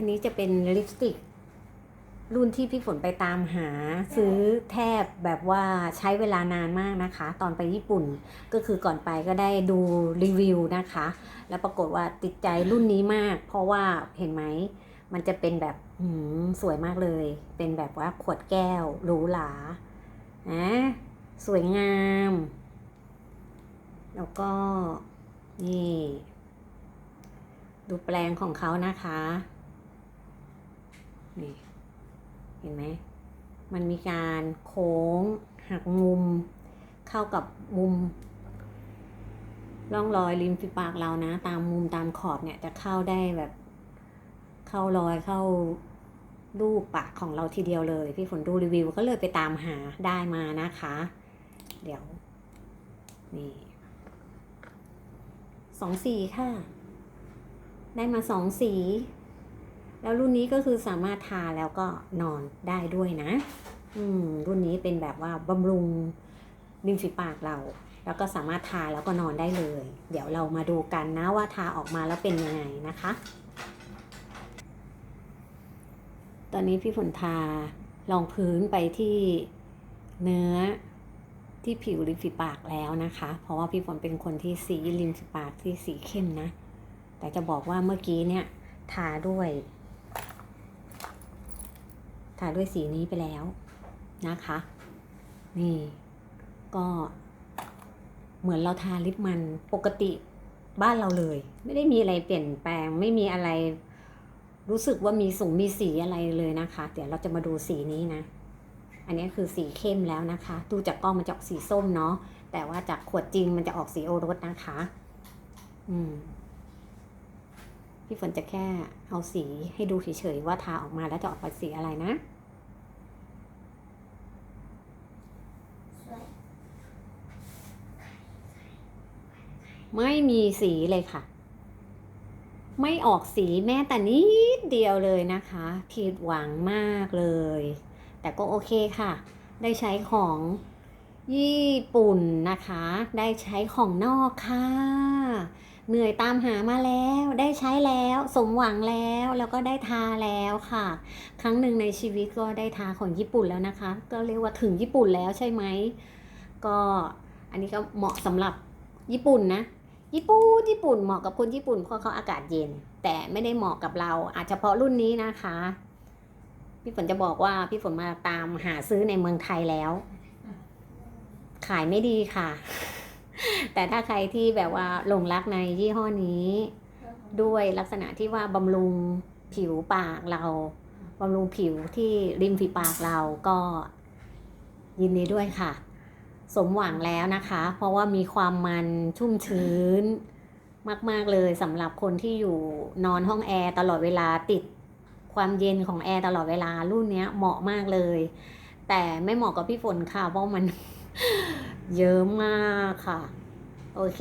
อันนี้จะเป็นลิปสติก รุ่นที่พี่ฝนไปตามหา ซื้อแทบแบบว่าใช้เวลานานมากนะคะ ตอนไปญี่ปุ่นก็คือก่อนไปก็ได้ดูรีวิวนะคะ แล้วปรากฏว่าติดใจรุ่นนี้มาก เพราะว่าเห็นไหมมันจะเป็นแบบหืมสวยมากเลย เป็นแบบว่าขวดแก้วหรูหรานะสวยงาม แล้วก็นี่ ดูแปลงของเขานะคะ นี่ เห็นไหม มันมีการโค้งหักมุม เข้ากับมุมร่องรอยริมฝีปากเรานะ ตามมุมตามขอบเนี่ยจะเข้าได้แบบ เข้ารอยเข้ารูปปากของเราทีเดียวเลย พี่ฝนดูรีวิวก็เลยไปตามหาได้มานะคะ เดี๋ยว นี่สองสีค่ะ ได้มาสองสี แล้วรุ่นนี้ก็คือสามารถทาแล้วก็นอนได้ด้วยนะ อืม รุ่นนี้เป็นแบบว่าบำรุงริมฝีปากเรา แล้วก็สามารถทาแล้วก็นอนได้เลย เดี๋ยวเรามาดูกันนะว่าทาออกมาแล้วเป็นยังไงนะคะ ตอนนี้พี่ฝนทารองพื้นไปที่เนื้อที่ผิวริมฝีปากแล้วนะคะ เพราะว่าพี่ฝนเป็นคนที่สีริมฝีปากที่สีเข้มนะ แต่จะบอกว่าเมื่อกี้เนี่ยทาด้วย ทาด้วยสีนี้ไปแล้วนะคะ นี่ก็เหมือนเราทาลิปมันปกติบ้านเราเลย ไม่ได้มีอะไรเปลี่ยนแปลง ไม่มีอะไร รู้สึกว่ามีสูงมีสีอะไรเลยนะคะ เดี๋ยวเราจะมาดูสีนี้นะ อันนี้คือสีเข้มแล้วนะคะ ดูจากกล้องมันจะออกสีส้มเนาะแต่ว่าจากขวดจริงมันจะออกสีโอรสนะคะ อืม พี่ฝนจะแค่เอาสีให้ดูเฉยๆว่าทาออกมาแล้วจะออกเป็นสีอะไรนะไม่มีสีเลยค่ะ ไม่ออกสีแม้แต่นิดเดียวเลยนะคะผิดหวังมากเลย แต่ก็โอเคค่ะ ได้ใช้ของญี่ปุ่นนะคะ ได้ใช้ของนอกค่ะ เหนื่อยตามหามาแล้วได้ใช้แล้วสมหวังแล้วแล้วก็ได้ทาแล้วค่ะ ครั้งหนึ่งในชีวิตก็ได้ทาของญี่ปุ่นแล้วนะคะ ก็เรียกว่าถึงญี่ปุ่นแล้วใช่ไหมก็อันนี้ก็เหมาะสำหรับญี่ปุ่นนะญี่ปุ่นญี่ปุ่นเหมาะกับคนญี่ปุ่นเพราะเขาอากาศเย็น แต่ไม่ได้เหมาะกับเราอาจจะเฉพาะรุ่นนี้นะคะ พี่ฝนจะบอกว่าพี่ฝนมาตามหาซื้อในเมืองไทยแล้ว ขายไม่ดีค่ะ แต่ถ้าใครที่แบบว่าหลงรักในยี่ห้อนี้ ด้วยลักษณะที่ว่าบำรุงผิวปากเราบำรุงผิวที่ริมฝีปากเราก็ยินดีด้วยค่ะ สมหวังแล้วนะคะ เพราะว่ามีความมันชุ่มชื้น มาก ๆ เลยสำหรับคนที่อยู่นอนห้องแอร์ตลอดเวลาติดความเย็นของแอร์ตลอดเวลารุ่นนี้เหมาะมากเลย แต่ไม่เหมาะกับพี่ฝนค่ะ เพราะมัน เยอะมากค่ะ โอเค